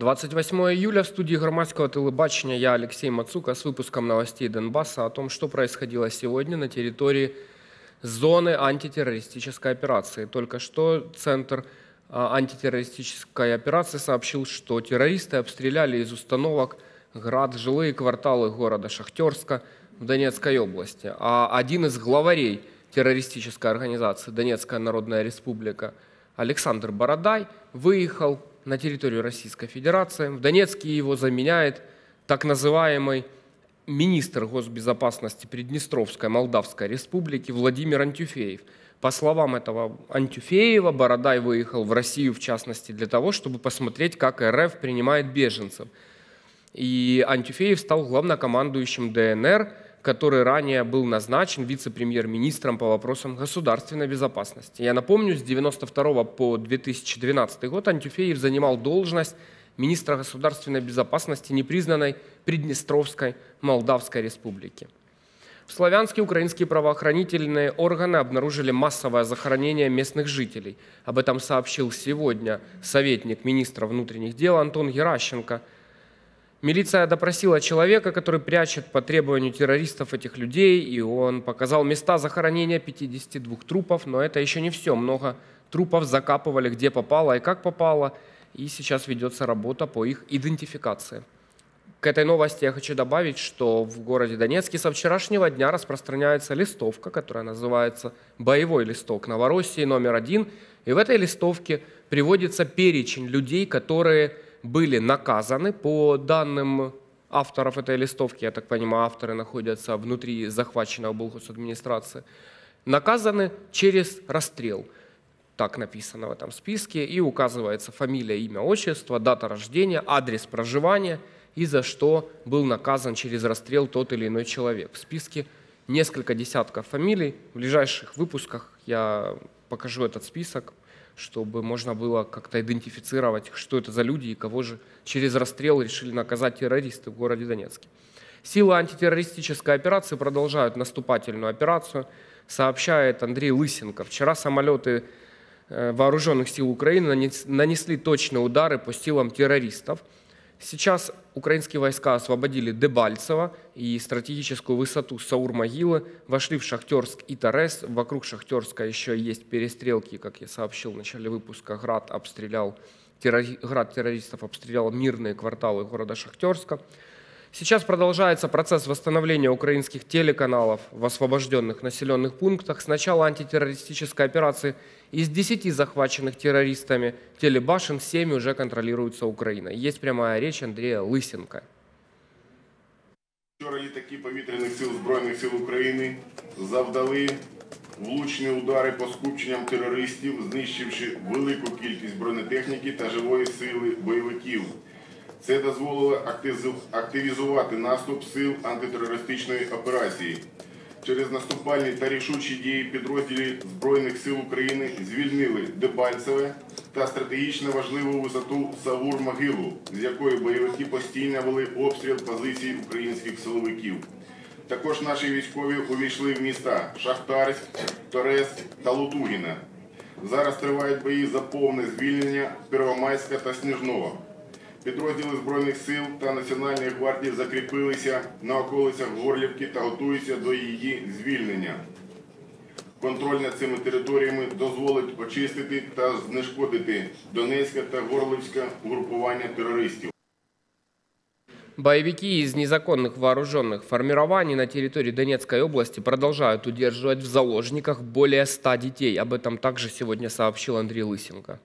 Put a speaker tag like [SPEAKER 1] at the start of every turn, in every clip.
[SPEAKER 1] 28 июля в студии громадского телебачения я, Алексей Мацука, с выпуском новостей Донбасса о том, что происходило сегодня на территории зоны антитеррористической операции. Только что Центр а, антитеррористической операции сообщил, что террористы обстреляли из установок град жилые кварталы города Шахтерска в Донецкой области. А один из главарей террористической организации Донецкая Народная Республика Александр Бородай выехал на территорию Российской Федерации. В Донецке его заменяет так называемый министр госбезопасности Приднестровской Молдавской Республики Владимир Антюфеев. По словам этого Антюфеева, Бородай выехал в Россию, в частности, для того, чтобы посмотреть, как РФ принимает беженцев. И Антюфеев стал главнокомандующим ДНР, который ранее был назначен вице-премьер-министром по вопросам государственной безопасности. Я напомню, с 1992 по 2012 год Антюфеев занимал должность министра государственной безопасности непризнанной Приднестровской Молдавской республики. В Славянске украинские правоохранительные органы обнаружили массовое захоронение местных жителей. Об этом сообщил сегодня советник министра внутренних дел Антон Геращенко – Милиция допросила человека, который прячет по требованию террористов этих людей, и он показал места захоронения 52 трупов, но это еще не все. Много трупов закапывали где попало и как попало, и сейчас ведется работа по их идентификации. К этой новости я хочу добавить, что в городе Донецке со вчерашнего дня распространяется листовка, которая называется «Боевой листок Новороссии номер один». И в этой листовке приводится перечень людей, которые были наказаны по данным авторов этой листовки, я так понимаю, авторы находятся внутри захваченного администрации, наказаны через расстрел. Так написано в этом списке. И указывается фамилия, имя, отчество, дата рождения, адрес проживания и за что был наказан через расстрел тот или иной человек. В списке несколько десятков фамилий. В ближайших выпусках я покажу этот список чтобы можно было как-то идентифицировать, что это за люди и кого же через расстрел решили наказать террористы в городе Донецке. Силы антитеррористической операции продолжают наступательную операцию, сообщает Андрей Лысенко. Вчера самолеты э, вооруженных сил Украины нанесли точные удары по силам террористов – Сейчас украинские войска освободили Дебальцево и стратегическую высоту Саур-Могилы, вошли в Шахтерск и Торес. Вокруг Шахтерска еще есть перестрелки, как я сообщил в начале выпуска. Град, обстрелял, террори... Град террористов обстрелял мирные кварталы города Шахтерска. Сейчас продолжается процесс восстановления украинских телеканалов в освобожденных населенных пунктах. С начала антитеррористической операции из 10 захваченных террористами телебашен 7 уже контролируются Украиной. Есть прямая речь Андрея Лысенко.
[SPEAKER 2] Вчора літаки повітряних сил Збройних сил України завдали влучні удари по скупченням терористів, знищивши велику кількість бронетехніки та живої сили бойовиків. Це дозволило активізувати наступ сил антитерористичної операції. Через наступальні та рішучі дії підрозділів Збройних сил України звільнили Дебальцеве та стратегічно важливу висоту Савур-Могилу, з якої бойовики постійно вели обстріл позицій українських силовиків. Також наші військові увійшли в міста Шахтарськ, Торез та Лутугіна. Зараз тривають бої за повне звільнення Первомайська та Сніжного. Підрозділи Збройних сил та Національної гвардії закріпилися на околицях Горлівки та готуються до її звільнення. Контроль над цими територіями дозволить очистити та знешкодити Донецьке та Горлівське угрупування терористів.
[SPEAKER 1] Боевики из незаконных вооруженных формирований на территории Донецкой области продолжают удерживать в заложниках более 100 детей. Об этом также сегодня сообщил Андрей Лысенко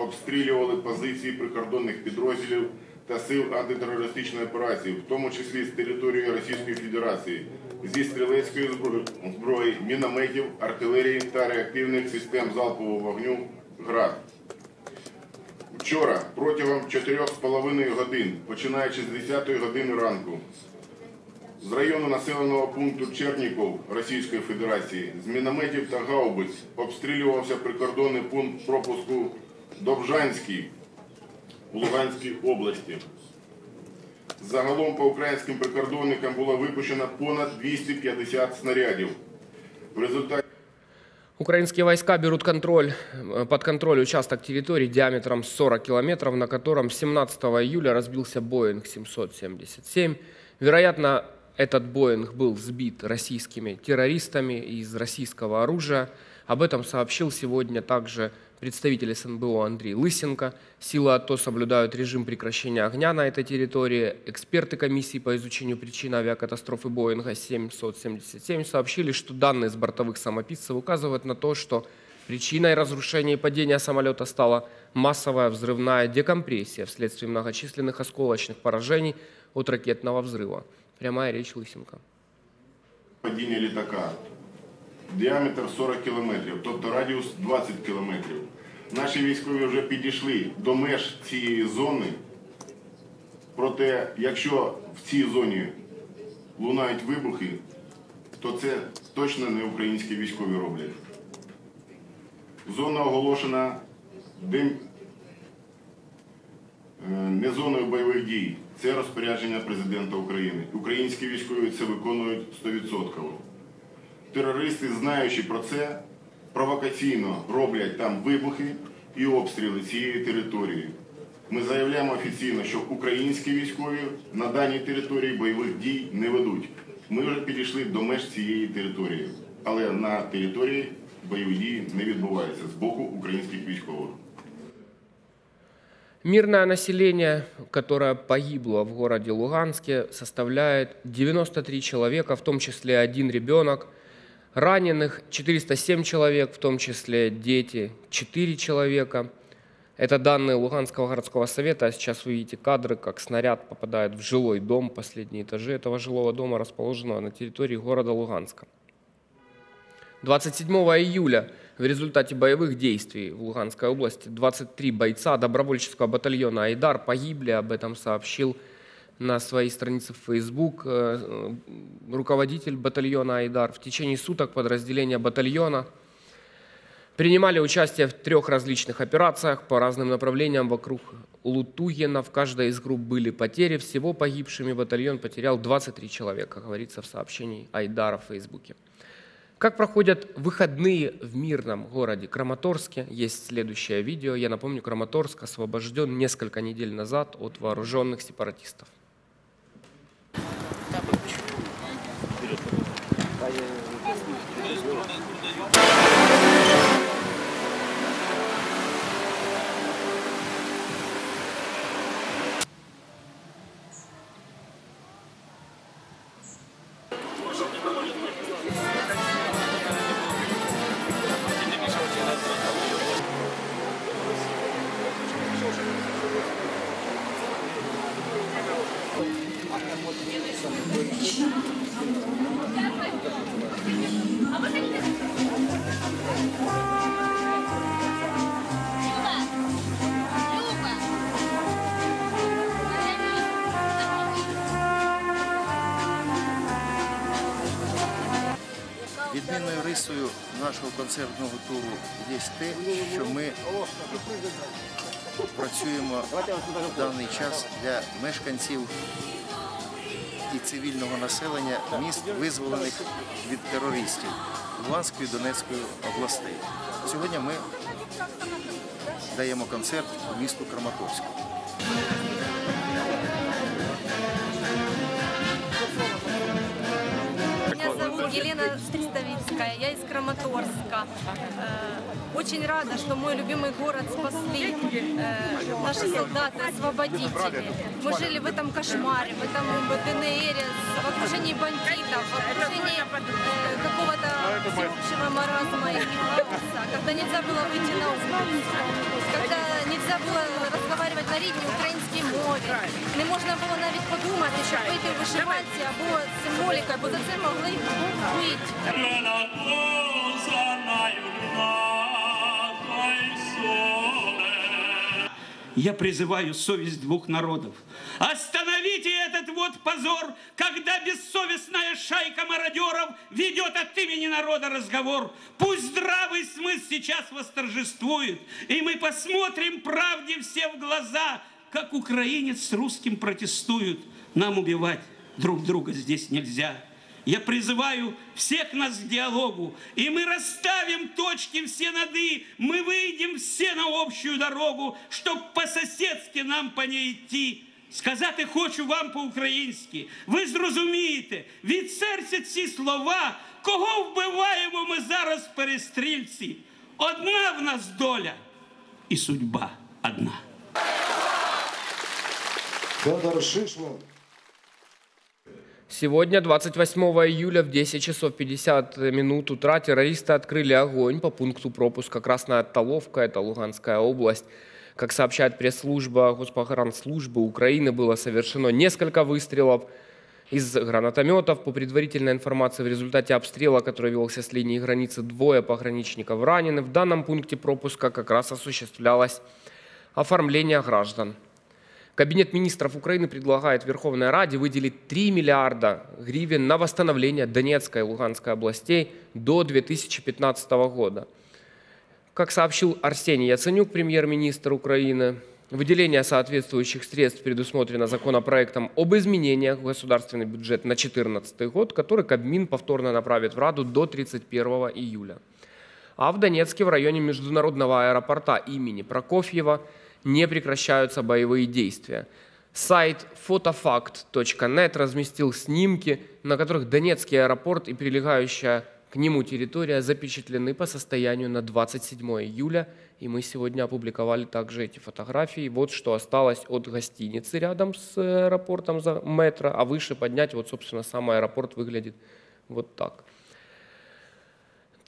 [SPEAKER 2] Обстрілювали позиції прикордонних підрозділів та сил антитерористичної операції, в тому числі з території Російської Федерації, зі стрілецької зброї, мінометів, артилерії та реактивних систем залпового вогню ГРАД. Вчора протягом 4,5 годин, починаючи з 10 години ранку, з району населеного пункту Черніков Російської Федерації з мінометів та гаубиць обстрілювався прикордонний пункт пропуску Довжанський у Луганській області. Загалом по українським прикордонникам було випущено понад 250 снарядів. В результаті
[SPEAKER 1] Украинские войска берут контроль, э, под контроль участок территории диаметром 40 километров, на котором 17 июля разбился Боинг 777. Вероятно, этот Боинг был сбит российскими террористами из российского оружия. Об этом сообщил сегодня также представитель СНБО Андрей Лысенко. Силы АТО соблюдают режим прекращения огня на этой территории. Эксперты комиссии по изучению причин авиакатастрофы Боинга 777 сообщили, что данные с бортовых самописцев указывают на то, что причиной разрушения и падения самолета стала массовая взрывная декомпрессия вследствие многочисленных осколочных поражений от ракетного взрыва. Прямая речь Лысенко.
[SPEAKER 2] Падіння літака. Діаметр 40 кілометрів, тобто радіус 20 кілометрів. Наші військові вже підійшли до меж цієї зони. Проте, якщо в цій зоні лунають вибухи, то це точно не українські військові роблять. Зона оголошена дим... е, не зоною бойових дій. Це розпорядження президента України. Українські військові це виконують 100%. Терористи, знаючи про це, провокаційно роблять там вибухи і обстріли цієї території. Ми заявляємо офіційно, що українські військові на даній території бойових дій не ведуть. Ми вже підійшли до меж цієї території, але на території бойові дії не відбуваються з боку українських військових.
[SPEAKER 1] Мирное население, которое погибло в городе Луганске, составляет 93 человека, в том числе один ребенок. Раненых 407 человек, в том числе дети 4 человека. Это данные Луганского городского совета. А сейчас вы видите кадры, как снаряд попадает в жилой дом. Последние этажи этого жилого дома расположенного на территории города Луганска. 27 июля в результате боевых действий в Луганской области 23 бойца добровольческого батальона «Айдар» погибли. Об этом сообщил на своей странице в Facebook э, э, руководитель батальона «Айдар». В течение суток подразделения батальона принимали участие в трех различных операциях по разным направлениям вокруг Лутугина. В каждой из групп были потери. Всего погибшими батальон потерял 23 человека, говорится в сообщении Айдара в Фейсбуке. Как проходят выходные в мирном городе Краматорске? Есть следующее видео. Я напомню, Краматорск освобожден несколько недель назад от вооруженных сепаратистов.
[SPEAKER 3] Відмінною рисою нашого концертного туру є те, що ми працюємо в даний час для мешканців і цивільного населення міст, визволених від терористів Луганської і Донецької областей. Сьогодні ми даємо концерт у місту Краматорську.
[SPEAKER 4] Меня зовут Елена Стристовицкая, я из Краматорска. Э, Очень рада, что мой любимый город спасли э, наши солдаты-освободители. Мы жили в этом кошмаре, в этом ДНР, в окружении бандитов, в окружении э, какого-то всеобщего маразма и хаоса, когда нельзя было выйти на улицу, когда нельзя было разговаривать на рідній українській мові. Не можна було навіть подумати, щоб вийти в вишиванці або з символікою, бо за це могли вбити.
[SPEAKER 5] я призываю совесть двух народов. Остановите этот вот позор, когда бессовестная шайка мародеров ведет от имени народа разговор. Пусть здравый смысл сейчас восторжествует, и мы посмотрим правде все в глаза, как украинец с русским протестуют. Нам убивать друг друга здесь нельзя. Я призываю всех нас к диалогу, и мы расставим точки все над «и», мы выйдем все на общую дорогу, чтоб по-соседски нам по ней йти. Сказати хочу вам по-українськи. Ви зрозумієте, від серця ці слова, кого вбиваємо ми зараз в перестрільці. Одна в нас доля і судьба одна.
[SPEAKER 6] Федор Шишман.
[SPEAKER 1] Сегодня, 28 июля в 10 часов 50 минут утра террористы открыли огонь по пункту пропуска Красная Толовка, это Луганская область. Как сообщает пресс-служба Госпохоронслужбы Украины, было совершено несколько выстрелов из гранатометов. По предварительной информации, в результате обстрела, который велся с линии границы, двое пограничников ранены. В данном пункте пропуска как раз осуществлялось оформление граждан. Кабинет министров Украины предлагает Верховной Раде выделить 3 миллиарда гривен на восстановление Донецкой и Луганской областей до 2015 года. Как сообщил Арсений Яценюк, премьер-министр Украины, выделение соответствующих средств предусмотрено законопроектом об изменениях в государственный бюджет на 2014 год, который Кабмин повторно направит в Раду до 31 июля. А в Донецке в районе международного аэропорта имени Прокофьева не прекращаются боевые действия. Сайт photofakt.net разместил снимки, на которых Донецкий аэропорт и прилегающая к нему территория запечатлены по состоянию на 27 июля. И мы сегодня опубликовали также эти фотографии. Вот что осталось от гостиницы рядом с аэропортом за метро, а выше поднять, вот, собственно, сам аэропорт выглядит вот так.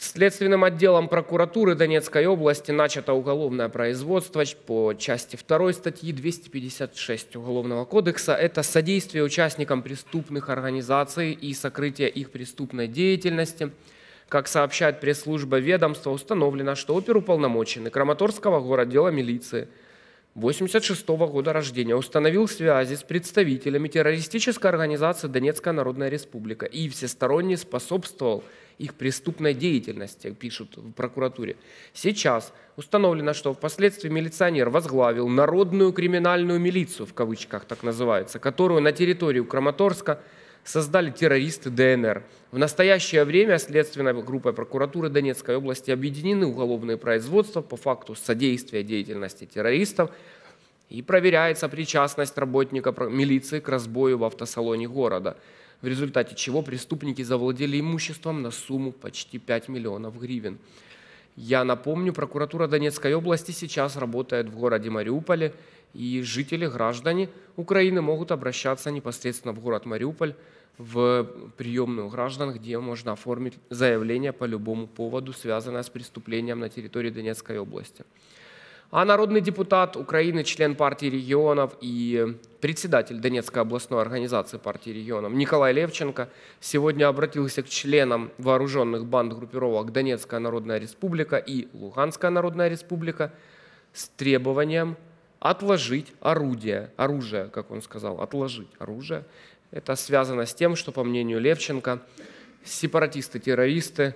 [SPEAKER 1] Следственным отделом прокуратуры Донецкой области начато уголовное производство по части 2 статьи 256 Уголовного кодекса. Это содействие участникам преступных организаций и сокрытие их преступной деятельности. Как сообщает пресс-служба ведомства, установлено, что оперуполномоченный Краматорского городдела милиции 86 года рождения установил связи с представителями террористической организации Донецкая Народная Республика и всесторонне способствовал их преступной деятельности, пишут в прокуратуре. Сейчас установлено, что впоследствии милиционер возглавил народную криминальную милицию, в кавычках так называется, которую на территории Краматорска создали террористы ДНР. В настоящее время следственной группой прокуратуры Донецкой области объединены уголовные производства по факту содействия деятельности террористов и проверяется причастность работника милиции к разбою в автосалоне города, в результате чего преступники завладели имуществом на сумму почти 5 миллионов гривен. Я напомню, прокуратура Донецкой области сейчас работает в городе Мариуполе, и жители, граждане Украины могут обращаться непосредственно в город Мариуполь, в приемную граждан, где можно оформить заявление по любому поводу, связанное с преступлением на территории Донецкой области. А народный депутат Украины, член партии регионов и председатель Донецкой областной организации партии регионов Николай Левченко сегодня обратился к членам вооруженных банд группировок Донецкая Народная Республика и Луганская Народная Республика с требованием отложить орудие, оружие, как он сказал, отложить оружие. Это связано с тем, что, по мнению Левченко, сепаратисты-террористы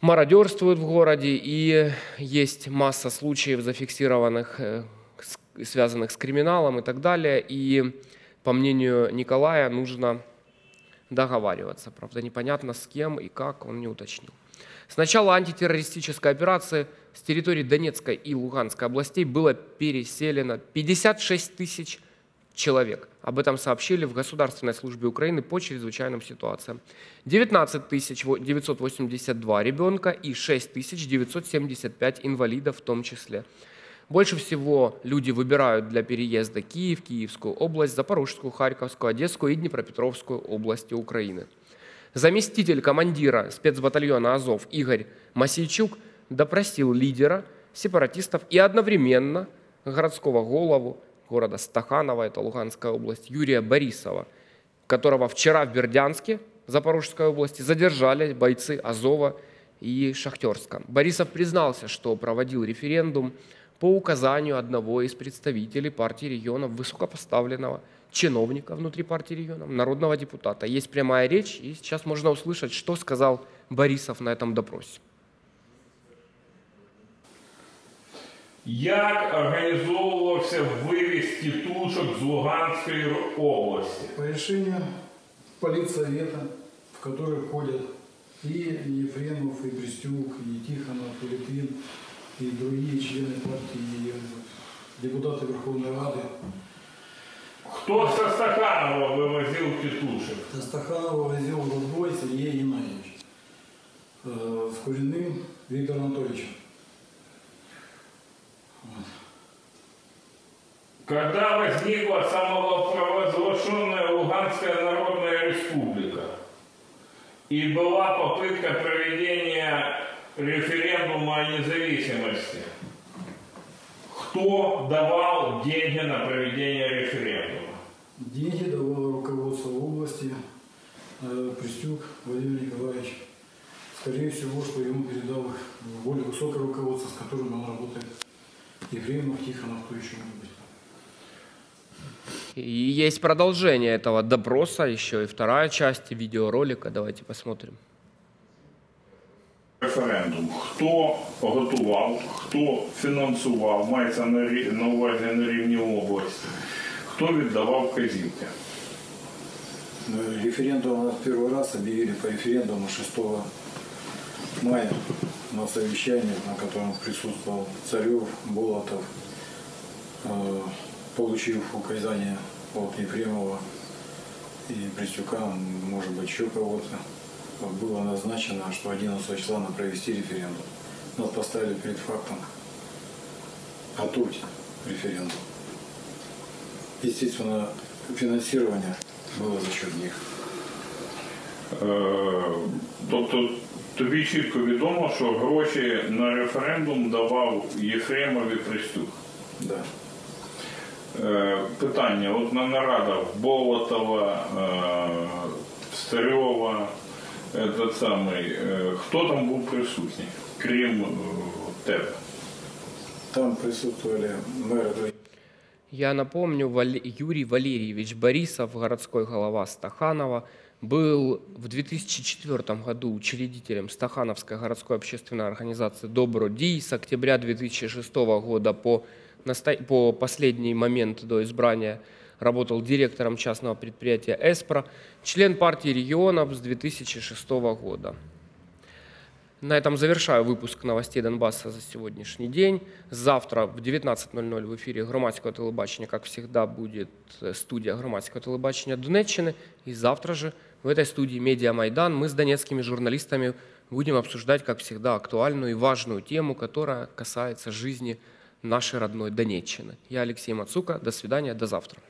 [SPEAKER 1] мародерствуют в городе, и есть масса случаев зафиксированных, э, связанных с криминалом и так далее. И, по мнению Николая, нужно договариваться. Правда, непонятно с кем и как, он не уточнил. С начала антитеррористической операции с территории Донецкой и Луганской областей было переселено 56 тысяч человек. Об этом сообщили в Государственной службе Украины по чрезвычайным ситуациям. 19 982 ребенка и 6 975 инвалидов в том числе. Больше всего люди выбирают для переезда Киев, Киевскую область, Запорожскую, Харьковскую, Одесскую и Днепропетровскую области Украины. Заместитель командира спецбатальона «Азов» Игорь Масейчук допросил лидера сепаратистов и одновременно городского голову города Стаханова, это Луганская область, Юрия Борисова, которого вчера в Бердянске, Запорожской области, задержали бойцы Азова и Шахтерска. Борисов признался, что проводил референдум по указанию одного из представителей партии регионов, высокопоставленного чиновника внутри партии регионов, народного депутата. Есть прямая речь, и сейчас можно услышать, что сказал Борисов на этом допросе.
[SPEAKER 7] Як організовувався вивіз тітушок з Луганської області?
[SPEAKER 6] По решению
[SPEAKER 8] политсовета, в который входят и Ефремов, и Брестюк, и Тихонов, и Литвин, и другие члены партии, и депутаты Верховной Рады.
[SPEAKER 7] кто со Стаханова вывозил тетушек?
[SPEAKER 8] Стаханова возил в Рудбой Сергей Геннадьевич. Э, С Куриным Виктор Анатольевич.
[SPEAKER 7] Когда возникла самопровозглашенная Луганская Народная Республика и была попытка проведения референдума о независимости, кто давал деньги на проведение референдума?
[SPEAKER 8] Деньги давало руководство области э, Пристюк Владимир Николаевич. Скорее всего, что ему передал их более высокое руководство, с которым он работает. Ефремов, Тихонов, кто еще может быть.
[SPEAKER 1] И есть продолжение этого допроса, еще и вторая часть видеоролика. Давайте посмотрим
[SPEAKER 7] Референдум. Хто готував, хто фінансував, мається на, рі- на увазі на рівні області, хто віддавав вказівки?
[SPEAKER 8] Э, Референдум у нас первый раз объявили по референдуму 6 мая на совещании, на котором присутствовал Царев, Болотов, э, получив указание от Ефремова и Пристюка, может быть, еще кого-то, было назначено, что 11 числа надо провести референдум. Нас поставили перед фактом готовить референдум. Естественно, финансирование было за счет них.
[SPEAKER 7] Е, тобто тобі чітко відомо, що гроші на референдум давав Єфремов і Пристюк.
[SPEAKER 8] Да.
[SPEAKER 7] Е, питання, от на нарадах Болотова, е, Старьова, этот самий, е, хто там був присутній, крім е, тебе?
[SPEAKER 8] Там присутствовали мэры
[SPEAKER 1] Я напомню, Вал- Юрий Валерьевич Борисов, городской голова Стаханова, был в 2004 году учредителем Стахановской городской общественной организации «Добродий». С октября 2006 года по, наста- по последний момент до избрания работал директором частного предприятия «Эспро», член партии регионов с 2006 года. На этом завершаю выпуск новостей Донбасса за сегодняшний день. Завтра в 19.00 в эфире громадського телебачення, как всегда, будет э, студия громадського телебачення Донеччины. И завтра же в этой студии «Медиа Майдан» мы с донецкими журналистами будем обсуждать, как всегда, актуальную и важную тему, которая касается жизни нашей родной Донеччины. Я Алексей Мацука. До свидания, до завтра.